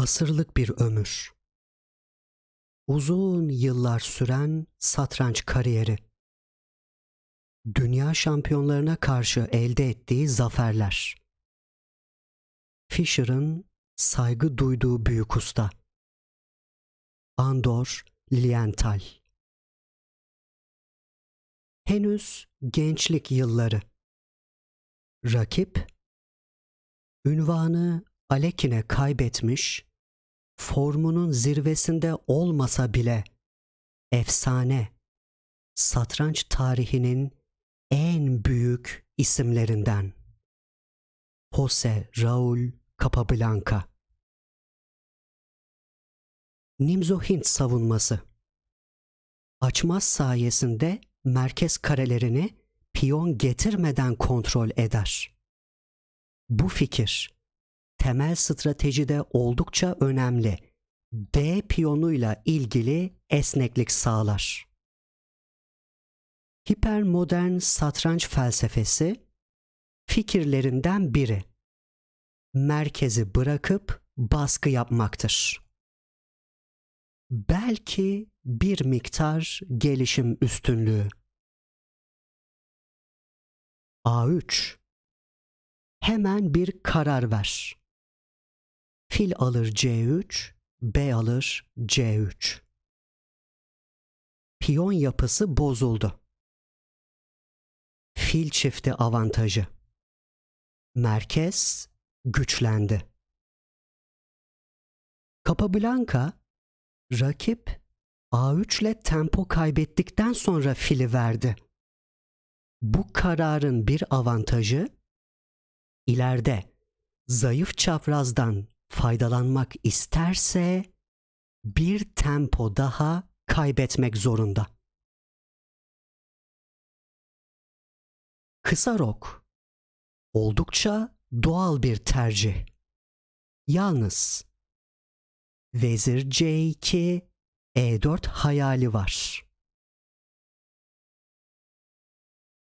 Asırlık bir ömür. Uzun yıllar süren satranç kariyeri. Dünya şampiyonlarına karşı elde ettiği zaferler. Fischer'ın saygı duyduğu büyük usta. Andor Lilienthal. Henüz gençlik yılları. Rakip ünvanı Alekin'e kaybetmiş, formunun zirvesinde olmasa bile efsane, satranç tarihinin en büyük isimlerinden. Jose Raul Capablanca Nimzo Hint savunması Açmaz sayesinde merkez karelerini piyon getirmeden kontrol eder. Bu fikir temel stratejide oldukça önemli. D piyonuyla ilgili esneklik sağlar. Hipermodern satranç felsefesi fikirlerinden biri. Merkezi bırakıp baskı yapmaktır. Belki bir miktar gelişim üstünlüğü. A3 Hemen bir karar ver. Fil alır C3, B alır C3. Piyon yapısı bozuldu. Fil çifti avantajı. Merkez güçlendi. Capablanca rakip A3 ile tempo kaybettikten sonra fili verdi. Bu kararın bir avantajı ileride zayıf çaprazdan faydalanmak isterse bir tempo daha kaybetmek zorunda. Kısa rok oldukça doğal bir tercih. Yalnız Vezir C2 E4 hayali var.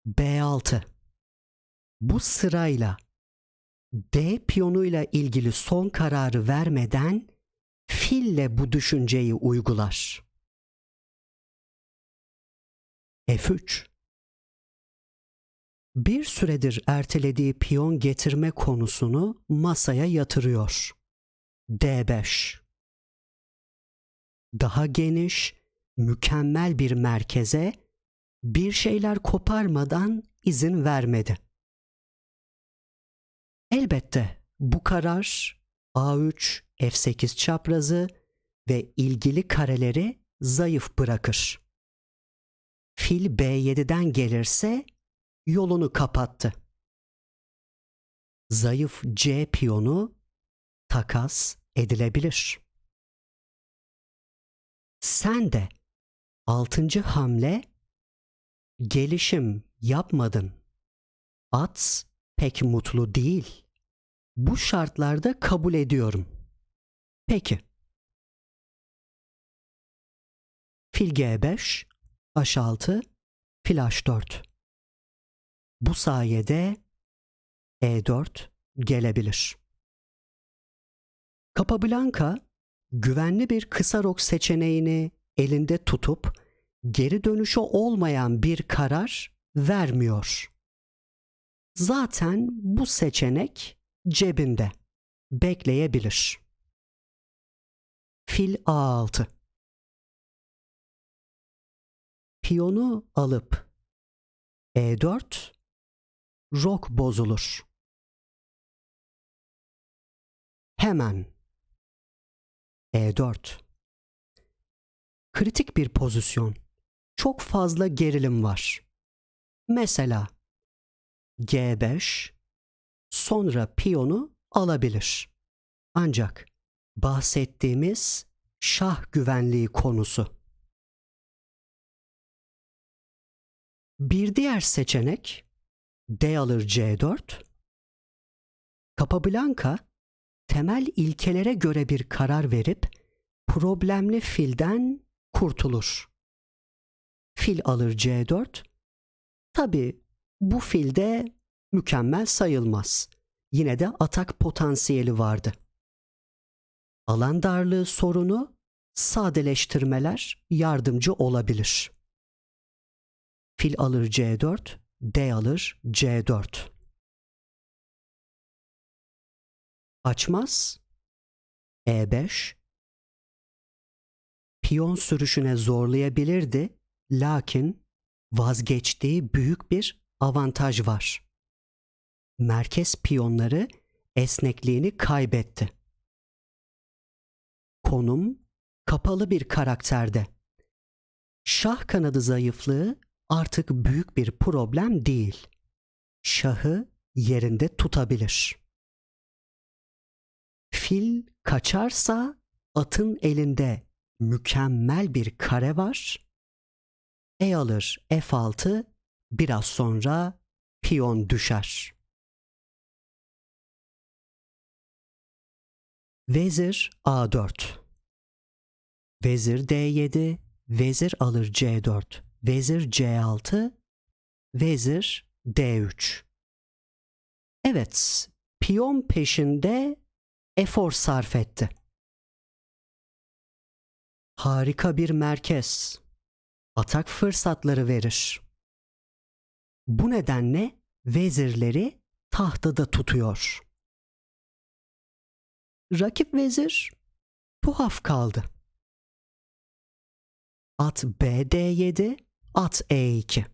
B6 Bu sırayla D piyonuyla ilgili son kararı vermeden fille bu düşünceyi uygular. F3 Bir süredir ertelediği piyon getirme konusunu masaya yatırıyor. D5 Daha geniş, mükemmel bir merkeze bir şeyler koparmadan izin vermedi. Elbette bu karar A3, F8 çaprazı ve ilgili kareleri zayıf bırakır. Fil B7'den gelirse yolunu kapattı. Zayıf C piyonu takas edilebilir. Sen de altıncı hamle gelişim yapmadın. At pek mutlu değil. Bu şartlarda kabul ediyorum. Peki. Fil G5, H6, fil H4. Bu sayede E4 gelebilir. Capablanca güvenli bir kısa rok seçeneğini elinde tutup geri dönüşü olmayan bir karar vermiyor. Zaten bu seçenek cebinde. Bekleyebilir. Fil A6 Piyonu alıp E4 rok bozulur. Hemen E4 Kritik bir pozisyon. Çok fazla gerilim var. Mesela G5 sonra piyonu alabilir. Ancak bahsettiğimiz şah güvenliği konusu. Bir diğer seçenek D alır C4. Capablanca temel ilkelere göre bir karar verip problemli filden kurtulur. Fil alır C4. Tabi bu filde mükemmel sayılmaz. Yine de atak potansiyeli vardı. Alan darlığı sorunu sadeleştirmeler yardımcı olabilir. Fil alır C4, D alır C4. Açmaz E5 Piyon sürüşüne zorlayabilirdi lakin vazgeçtiği büyük bir avantaj var. Merkez piyonları esnekliğini kaybetti. Konum kapalı bir karakterde. Şah kanadı zayıflığı artık büyük bir problem değil. Şahı yerinde tutabilir. Fil kaçarsa atın elinde mükemmel bir kare var. E alır F6 biraz sonra piyon düşer. Vezir A4 Vezir D7 Vezir alır C4 Vezir C6 Vezir D3 Evet, piyon peşinde efor sarf etti. Harika bir merkez. Atak fırsatları verir. Bu nedenle vezirleri tahtada tutuyor. Rakip vezir tuhaf kaldı. At BD7, at E2.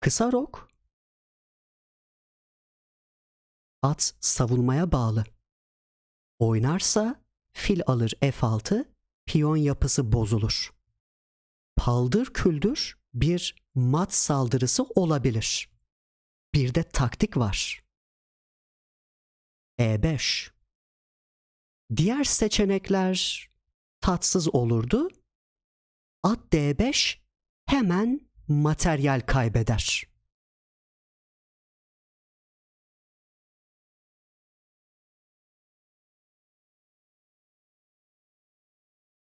Kısa rok. At savunmaya bağlı. Oynarsa fil alır F6, piyon yapısı bozulur. Paldır küldür bir mat saldırısı olabilir. Bir de taktik var. E5 Diğer seçenekler tatsız olurdu. At D5 hemen materyal kaybeder.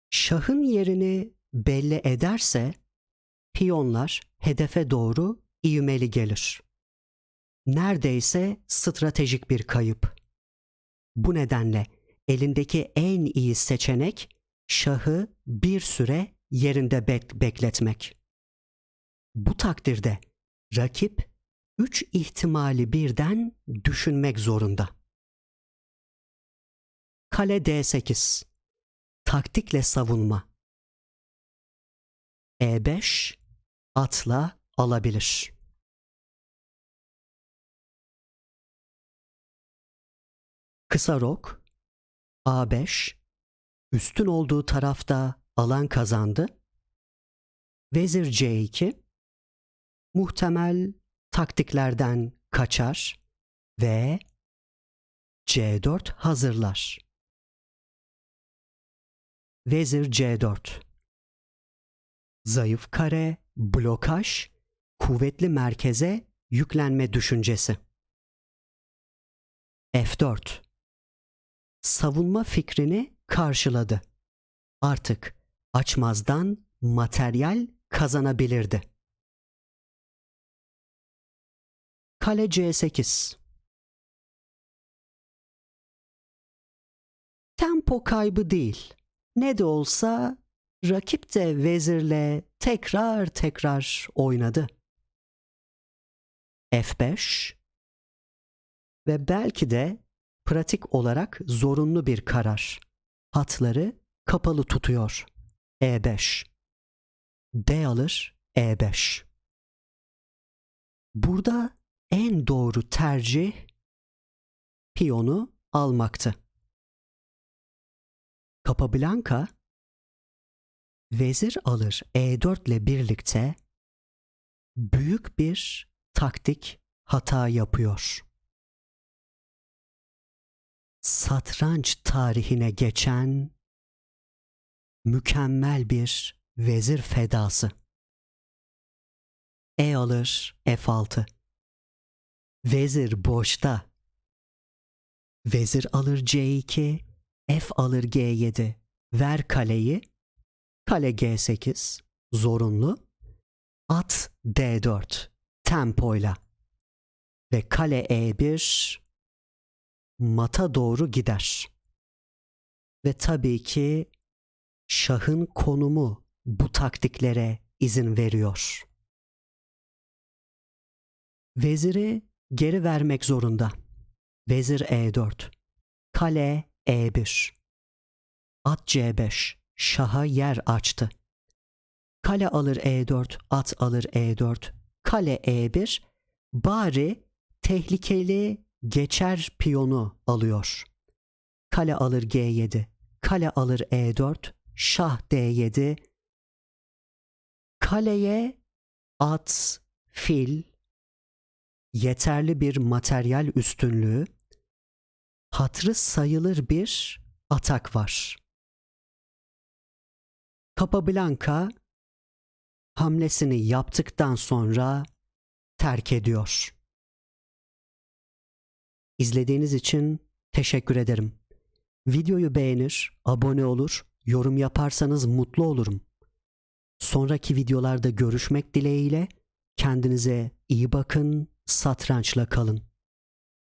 Şahın yerini belli ederse piyonlar hedefe doğru ivmeli gelir. Neredeyse stratejik bir kayıp. Bu nedenle elindeki en iyi seçenek şahı bir süre yerinde bek- bekletmek. Bu takdirde rakip üç ihtimali birden düşünmek zorunda. Kale D8 Taktikle savunma E5 atla alabilir. Kısa rok A5 üstün olduğu tarafta alan kazandı. Vezir C2 muhtemel taktiklerden kaçar ve C4 hazırlar. Vezir C4 Zayıf kare, blokaj, kuvvetli merkeze yüklenme düşüncesi. F4 Savunma fikrini karşıladı. Artık açmazdan materyal kazanabilirdi. Kale C8 Tempo kaybı değil. Ne de olsa rakip de vezirle tekrar tekrar oynadı. F5 ve belki de pratik olarak zorunlu bir karar. Hatları kapalı tutuyor. E5 D alır E5 Burada en doğru tercih piyonu almaktı. Capablanca vezir alır E4 ile birlikte büyük bir taktik hata yapıyor. Satranç tarihine geçen mükemmel bir vezir fedası. E alır F6. Vezir boşta. Vezir alır C2, F alır G7. Ver kaleyi. Kale G8 zorunlu. At D4 tempoyla. Ve kale E1 mata doğru gider. Ve tabii ki şahın konumu bu taktiklere izin veriyor. Veziri geri vermek zorunda. Vezir E4. Kale E1. At C5. Şaha yer açtı. Kale alır E4, at alır E4, kale E1. Bari tehlikeli geçer piyonu alıyor. Kale alır G7, kale alır E4, şah D7. Kaleye at, fil, yeterli bir materyal üstünlüğü, hatrı sayılır bir atak var. Capablanca hamlesini yaptıktan sonra terk ediyor. İzlediğiniz için teşekkür ederim. Videoyu beğenir, abone olur, yorum yaparsanız mutlu olurum. Sonraki videolarda görüşmek dileğiyle kendinize iyi bakın, satrançla kalın.